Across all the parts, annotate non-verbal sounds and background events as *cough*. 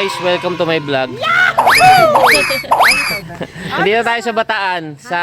guys, welcome to my vlog. Dito tayo sa Bataan, sa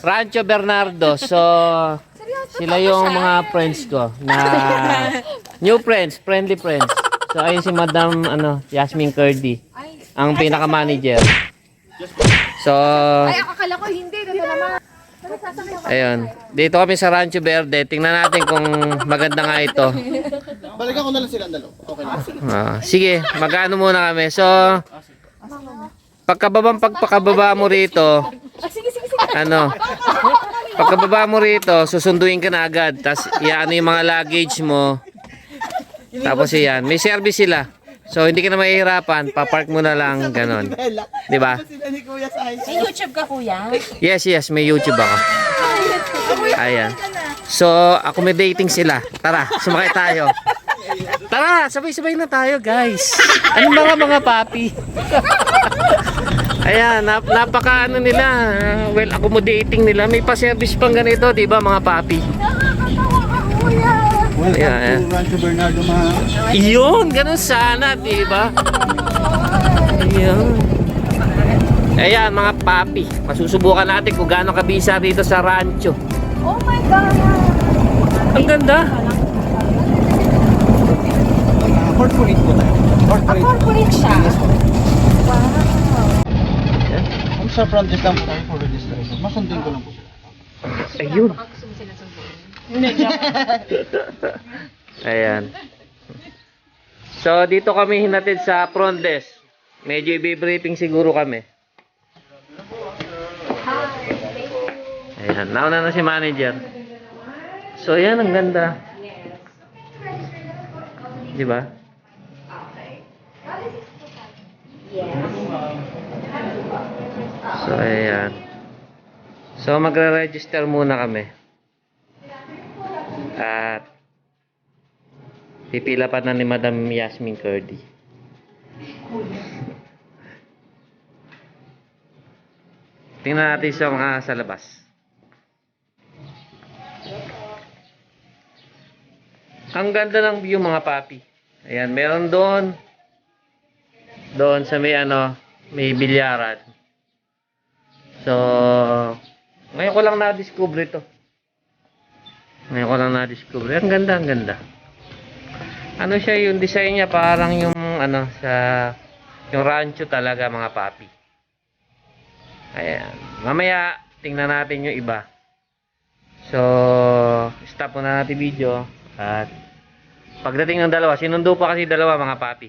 Rancho Bernardo. So, sila yung mga friends ko na new friends, friendly friends. So, ayun si Madam ano, Yasmin Curdy, ang pinaka-manager. So, Ay, akala ko hindi. Ito naman. Ayun. Dito kami sa Rancho Verde. Tingnan natin kung maganda nga ito. Balikan ko na lang sila ang dalawa. Okay na. Ah, sige, magano muna kami. So, pagkababang pagpakababa mo rito, ano, pagkababa mo rito, susunduin ka na agad. Tapos, iano yung mga luggage mo. Tapos, yan. May service sila. So, hindi ka na mahihirapan. Papark mo na lang, ganon. Di ba? May YouTube ka, kuya? Yes, yes, may YouTube ako. Ayan. So, accommodating sila. Tara, sumakay tayo. Tara, sabay-sabay na tayo, guys. Ano mga mga papi? *laughs* Ayan, nap napaka ano nila, well accommodating nila. May pa-service pang ganito, 'di ba, mga papi? Welcome Yeah, to Rancho Bernardo, mga... Iyon, ganun sana, 'di ba? Ayun. Ayan, mga papi. Masusubukan natin kung gaano kabisa dito sa rancho. Oh my God! Ang ganda. Uh, corporate po tayo. Corporate. corporate siya. Kung sa front desk lang po tayo for registration, masundin ko lang po sila. Ayun. *laughs* Ayan. So, dito kami hinatid sa front desk. Medyo i-briefing siguro kami. Ayan. Nauna na si manager. So, ayan. Ang ganda. Di ba? So, ayan. So, magre-register muna kami. At pipila pa na ni Madam Yasmin Curdy. Tingnan natin sa mga sa labas. Ang ganda ng view mga papi. Ayan, meron doon. Doon sa may ano, may bilyaran. So, ngayon ko lang na-discover ito. Ngayon ko lang na-discover. Ang ganda, ang ganda. Ano siya, yung design niya parang yung ano, sa yung rancho talaga mga papi. Ayan. Mamaya, tingnan natin yung iba. So, stop muna natin video. At pagdating ng dalawa, sinundo pa kasi dalawa mga papi.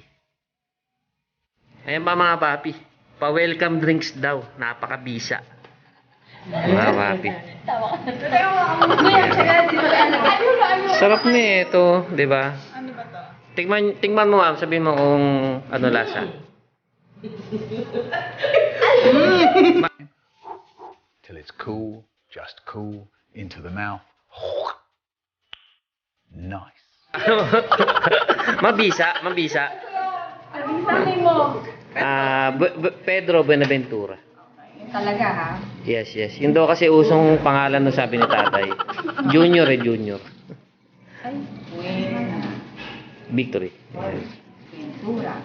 Ayan pa mga papi. Pa-welcome drinks daw. Napakabisa. Mga papi. Sarap ni ito, 'di ba? Ano ba to? Tingman tingman mo, ma'am, sabihin mo kung ano lasa. till it's cool, just cool, into the mouth. Nice. *laughs* mabisa, mabisa. Ah, Bu- Bu- Pedro Buenaventura. Talaga, ha? Yes, yes. Yun daw kasi usong pangalan no sabi ni tatay. *laughs* Junior eh, junior. Ay, buena. Victory. Ventura.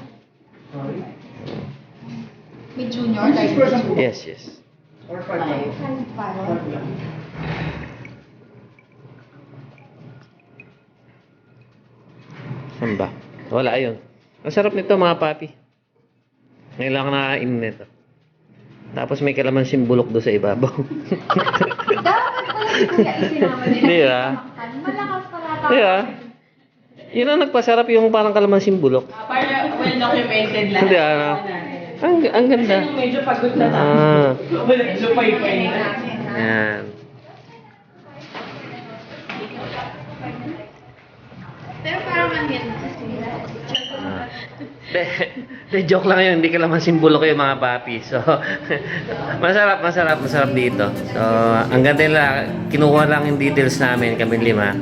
May junior, like Yes, yes. Saan ba? Wala yun. Ang sarap nito mga papi. Ngayon lang nakakain nito. Tapos may kalamansin bulok do sa ibabaw. *laughs* Dapat pala si Kuya isinama niya. Di ba? Malakas pala Di ba? Yun ang nagpasarap yung parang kalamansin bulok. Para well documented lahat. Hindi ano. Ang, ang ganda. Medyo pagod na tayo. Ah, Medyo pay-pay. yan. Pero parang ang yan. Ah. De, de, joke lang yun, hindi ka naman simbolo kayo mga papi. So, *laughs* masarap, masarap, masarap dito. So, ang ganda nila, kinuha lang yung details namin, kami lima.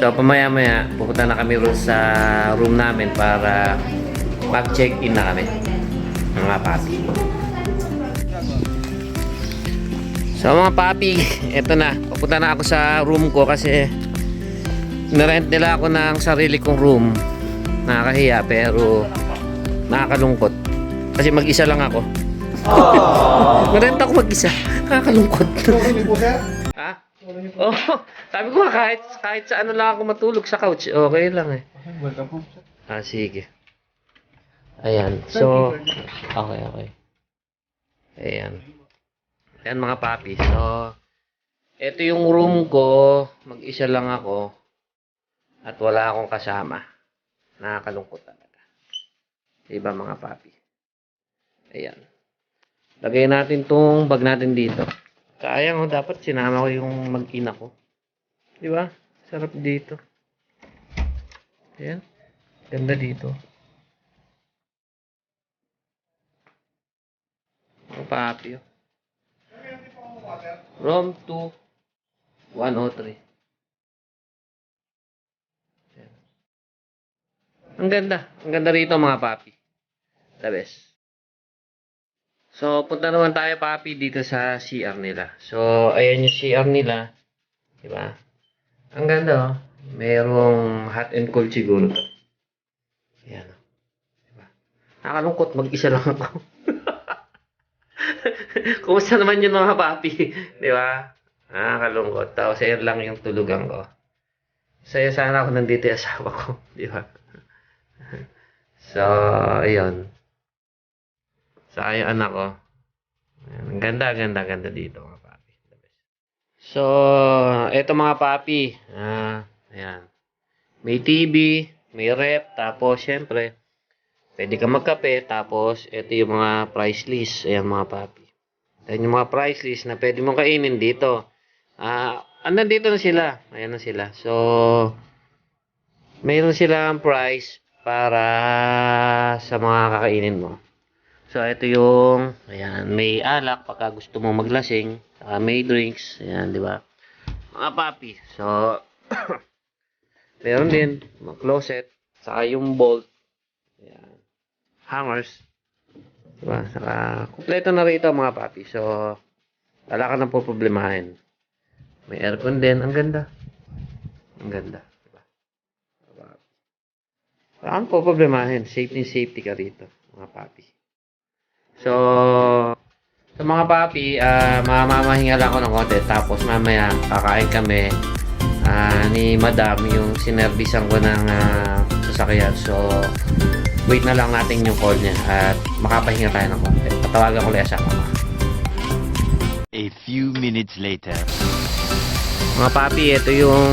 So, pamaya-maya, pupunta na kami sa room namin para mag-check-in na kami. Mga papi. So, mga papi, *laughs* eto na. Pupunta na ako sa room ko kasi nirent nila ako ng sarili kong room. Nakakahiya pero Nakakalungkot. Kasi mag-isa lang ako. *laughs* Marenta ako mag-isa. Nakakalungkot. Ha? Oh, sabi ko nga, kahit, kahit sa ano lang ako matulog sa couch, okay lang eh. Welcome home, sir. Ah, sige. Ayan. So, okay, okay. Ayan. Ayan mga papi. So, ito yung room ko. Mag-isa lang ako. At wala akong kasama. Nakakalungkot talaga. Diba mga papi? Ayan. Lagay natin tong bag natin dito. Sayang oh, dapat sinama ko yung mag-ina ko. Di ba? Sarap dito. Ayan. Ganda dito. Ang papi. oh. Room 2 103. Ang ganda. Ang ganda rito mga papi. The best. So, punta naman tayo papi dito sa CR nila. So, ayan yung CR nila. Diba? Ang ganda oh. Merong hot and cold siguro to. Ayan. oh. Diba? Nakakalungkot, mag-isa lang ako. *laughs* Kumusta naman yun mga papi? Di ba? Nakakalungkot. Tapos ayan lang yung tulugan ko. Saya sana ako nandito yung asawa ko. *laughs* Di ba? So, ayun. Sa yung anak ko. Ang ganda, ganda, ganda dito mga papi. So, eto mga papi. Ah, ayan. May TV, may rep, tapos syempre, pwede ka magkape, tapos ito yung mga price list. Ayan mga papi. Ayan yung mga price list na pwede mong kainin dito. Ah, andan dito na sila. Ayan na sila. So, mayroon silang price para sa mga kakainin mo. So, ito yung, ayan, may alak pagka gusto mo maglasing. Saka may drinks. Ayan, di ba? Mga papi. So, *coughs* meron din, mga closet. Saka yung bolt. Ayan. Hangers. Diba? Saka, kumpleto na rito mga papi. So, wala ka nang poproblemahin. May aircon din. Ang ganda. Ang ganda. Wala kang poproblemahin. Safety safety ka rito. Mga papi. So, sa mga papi, ah mamamahinga lang ako ng konti. Tapos mamaya, kakain kami ah, ni Madam yung sinervisan ko ng ah, sasakyan. So, wait na lang natin yung call niya at makapahinga tayo ng konti. Patawagan ko ulit sa kama. A few minutes later. Mga papi, ito yung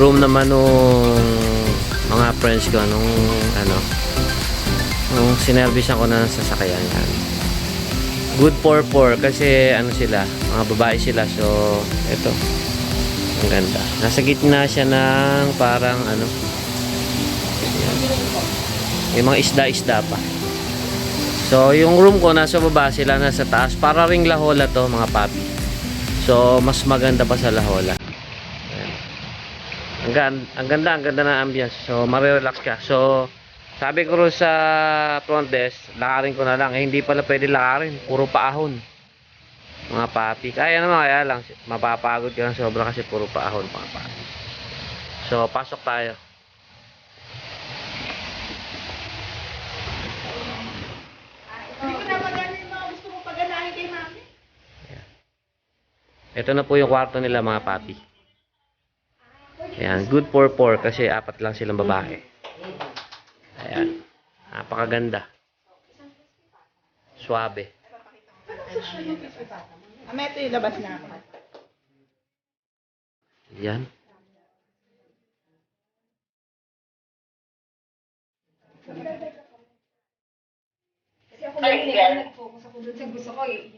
room naman nung mga friends ko nung ano nung sinervisan ko na ng sasakyan yan. Good for four kasi ano sila, mga babae sila. So, ito. Ang ganda. Nasa gitna siya ng parang ano yan. May mga isda-isda pa. So, yung room ko nasa baba sila nasa taas. Para ring lahola to mga papi. So, mas maganda pa sa lahola. Ang, gan- ang ganda, ang ganda ng ambience. So, marirelax ka. So, sabi ko rin sa front desk, lakarin ko na lang. Eh, hindi pala pwede lakarin. Puro paahon. Mga papi. Kaya naman, kaya lang. Mapapagod ka ng sobra kasi puro paahon, mga papi. So, pasok tayo. Ito na po yung kwarto nila, mga papi. Ayan, good for four kasi apat lang silang babae. Ayan. Napakaganda. Suabe. Mami, ito yung labas na ako. Yan. Kasi ako lang nag-focus ako dun sa gusto ko eh.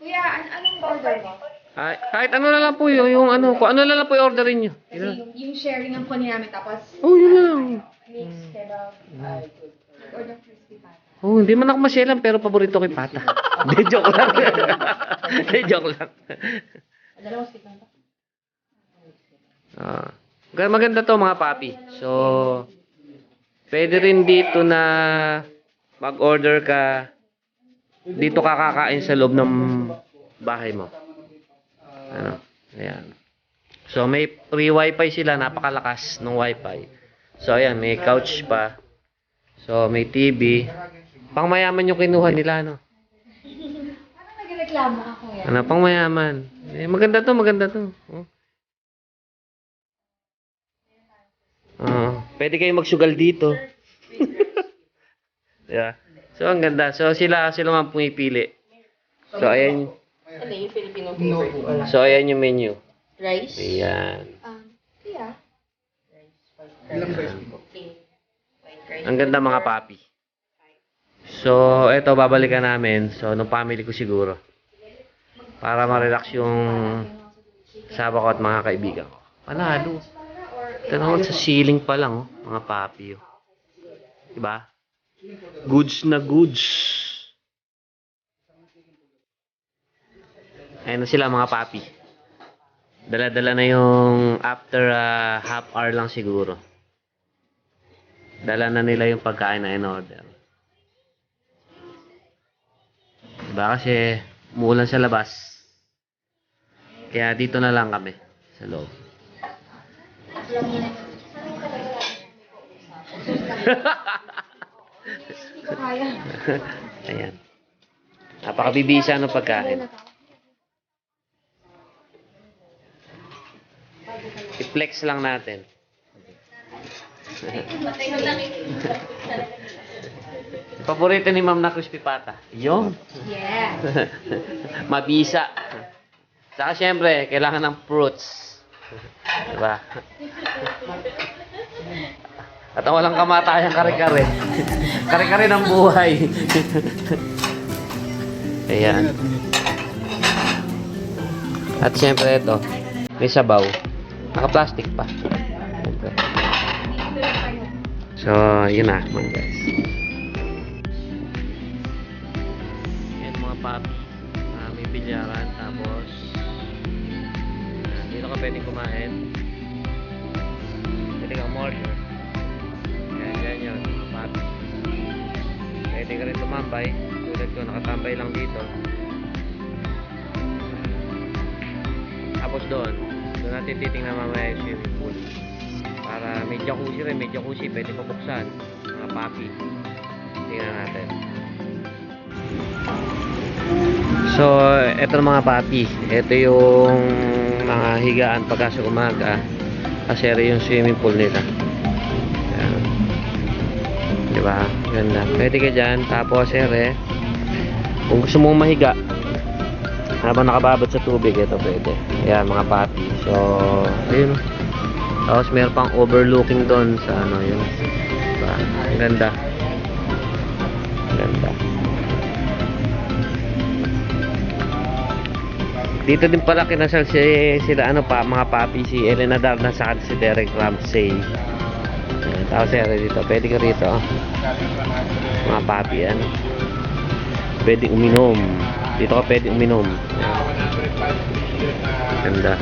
Kuya, an- anong order mo? Kahit, kahit ano na lang po yung, yung ano, kung ano na lang po yung orderin nyo. Kasi yung, yung sharing ang kunin namin tapos Oh, yun lang. mix, kebab, nag-order crispy pata. Oh, hindi man ako masyalan pero paborito ko yung pata. *laughs* Hindi, joke lang. Hindi, joke lang. Dalawang stick lang. Ah. Gan- maganda to mga papi. So, pwede rin dito na mag-order ka dito ka kakain sa loob ng bahay mo. Ano? Ayan. So, may free wifi sila. Napakalakas ng wifi. So, ayan. May couch pa. So, may TV. Pang mayaman yung kinuha nila, no? Parang nagreklamo ka, kuya. Ano, pang mayaman. Eh, maganda to, maganda to. Oh. Ah, pwede kayo magsugal dito. *laughs* yeah. So, ang ganda. So, sila, sila man pumipili. So, ayan. Ano yung Filipino No. favorite? So, ayan yung menu. Rice? Ayan. Um, kuya, Ilang guys? Okay. White rice. Ang ganda mga papi. So, eto, babalikan namin. So, nung family ko siguro. Para ma-relax yung sawa ko at mga kaibigan ko. Panalo. Ito naman sa ceiling pa lang, oh, mga papi. Oh. Diba? Goods na goods. Ayan na sila mga papi. Dala-dala na yung after ah, half hour lang siguro. Dala na nila yung pagkain na in-order. Diba kasi umuulan sa labas. Kaya dito na lang kami sa loob. *laughs* Ayan. Napakabibisa ng pagkain. I-flex lang natin. *laughs* Paborito ni Ma'am na crispy pata. Yung. Yeah. *laughs* Mabisa. Saka syempre, kailangan ng fruits. Diba? At ang walang kamatayan kare-kare. *laughs* Kare-kare ng buhay. Ayan. At syempre ito, may sabaw. Naka-plastic pa. So, yun na mga guys. Yan mga papi. Ah, may bilyaran. Tapos, ah, dito ka pwedeng kumain. Pwede kang order. Yan, yan yun. Mga papi. Pwede ka rin tumambay. Tulad ko, nakatambay lang dito. Tapos doon, doon natin titingnan mamaya yung swimming pool. Para may jacuzzi rin, may jacuzzi, pwede pabuksan. Mga papi. Tingnan natin. So, eto mga papi. Ito yung mga higaan pagka umaga. Kasi rin yung swimming pool nila. Ayan. Diba? Ganda. Pwede ka dyan. Tapos, ere, kung gusto mong mahiga, habang nakababad sa tubig, ito pwede. Ayan, mga papi. So, ayun. Tapos, meron pang overlooking doon sa ano yun. Diba? Ang ganda. Ang ganda. Dito din pala kinasal si, sila ano pa, mga papi, si Elena Darna sa si Derek Ramsey. Ayan, tapos ere dito, pwede ka rito. Mga papi, ano. Pwede uminom. Dito ka pwede uminom. Ganda.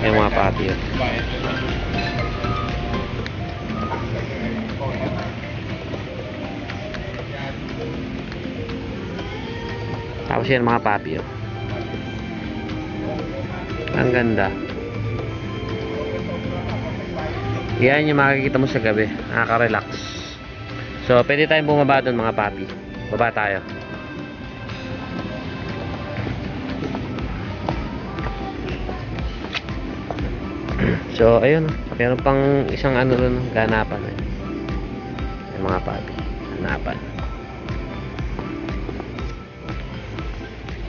Yung mga papi. oh. Tapos yan mga papi. Oh. Ang ganda. Yan yung makikita mo sa gabi. Nakaka-relax. So, pwede tayong bumaba doon mga papi. Baba tayo. *clears throat* So, ayun. Meron pang isang ano doon, ganapan. Yung mga papi. Ganapan.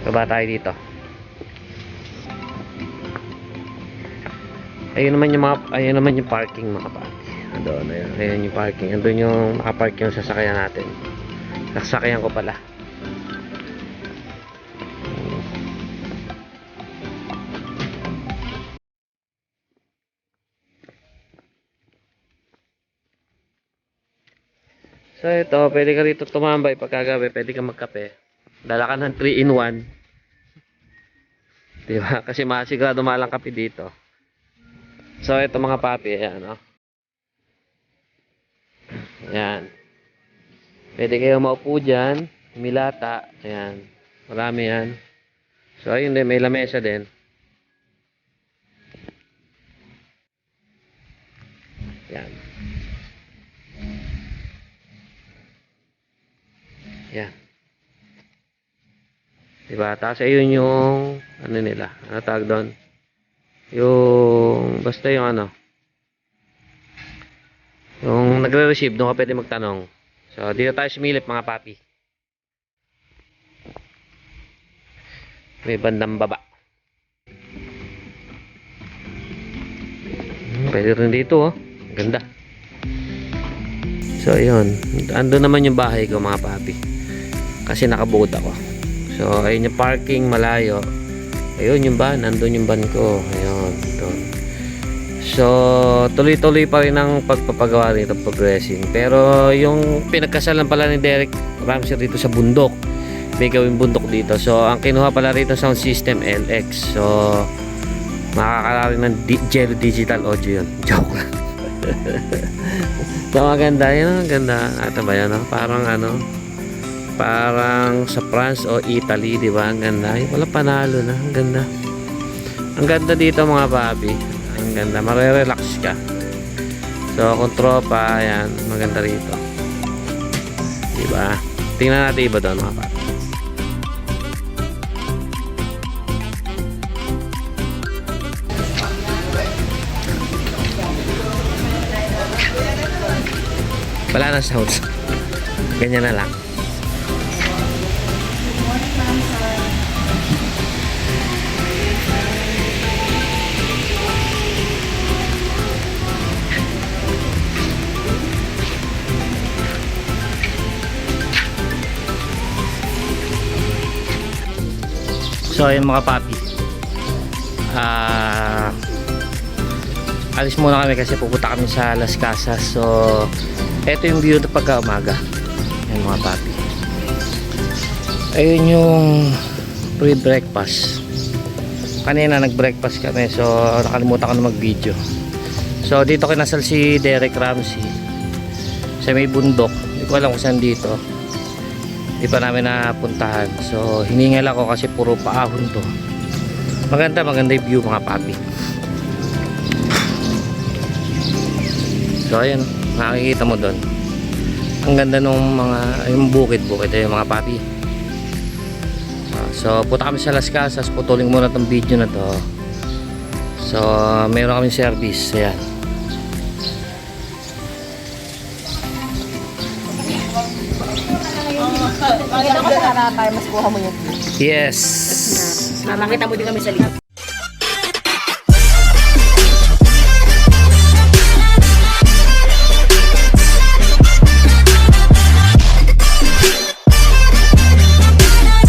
Baba tayo dito. Ayun naman yung mga ayun naman yung parking mga papi. Doon, ayun, ayun yung parking. Andun yung nakapark yung sasakyan natin. Sasakyan ko pala. So ito, pwede ka rito tumambay pagkagabi, pwede ka magkape. Dala ka ng 3 in 1. Diba? Kasi masigurado malang kape dito. So ito mga papi, ayan oh. Ayan. Pwede kayo maupo dyan, milata, ayan. Marami yan. So ayun din, may lamesa din. Yan. Yan. Diba? Tapos ayun yung ano nila. Ano tawag doon? Yung basta yung ano. Yung nagre-receive, doon ka pwede magtanong. So, dito tayo sumilip mga papi. May bandang baba. Hmm, Pwede rin dito oh. Ganda. So, ayun. Ando naman yung bahay ko mga papi. Kasi nakabukod ako. So, ayun yung parking malayo. Ayun yung van. Andun yung van ko. Ayun. Doon. So, tuloy-tuloy pa rin ang pagpapagawa nito progressing. Pero yung pinagkasalan pala ni Derek Ramsey dito sa bundok. May gawing bundok dito. So, ang kinuha pala rito sound system LX. So, makakararing ng di- Jelly Digital Audio yun. *laughs* Joke lang. *laughs* so, maganda yun. Ang ganda. Ata ba yan? no? Parang ano, parang sa France o Italy, di ba? Ang ganda. Ay, wala panalo na. Ang ganda. Ang ganda dito mga papi. Ganda. Mare-relax ka. So, kung tropa, yan. Maganda rito. Di ba? Tingnan natin iba doon mga papi. Wala na sounds. *laughs* Ganyan na lang. So ayun mga papi. Ah alis muna kami kasi pupunta kami sa Las Casas. So ito yung view na pagka umaga. Yan mga papi. Ayun yung pre-breakfast. Kanina nag-breakfast kami so nakalimutan ko na mag-video. So dito kinasal si Derek Ramsey sa may bundok. Hindi ko alam kung saan dito. Hindi pa namin napuntahan. So hiningal ako kasi puro paahon to. Maganda maganda yung view mga papi. So ayun, makikita mo doon. Ang ganda nung mga yung bukid-bukid ayun mga papi. Ah, So punta kami sa Las Casas, putulin muna tong video na to. So meron kami service, ayan. Harata, mas kuha mo yun. Yes. Makita mo din kami sa likod.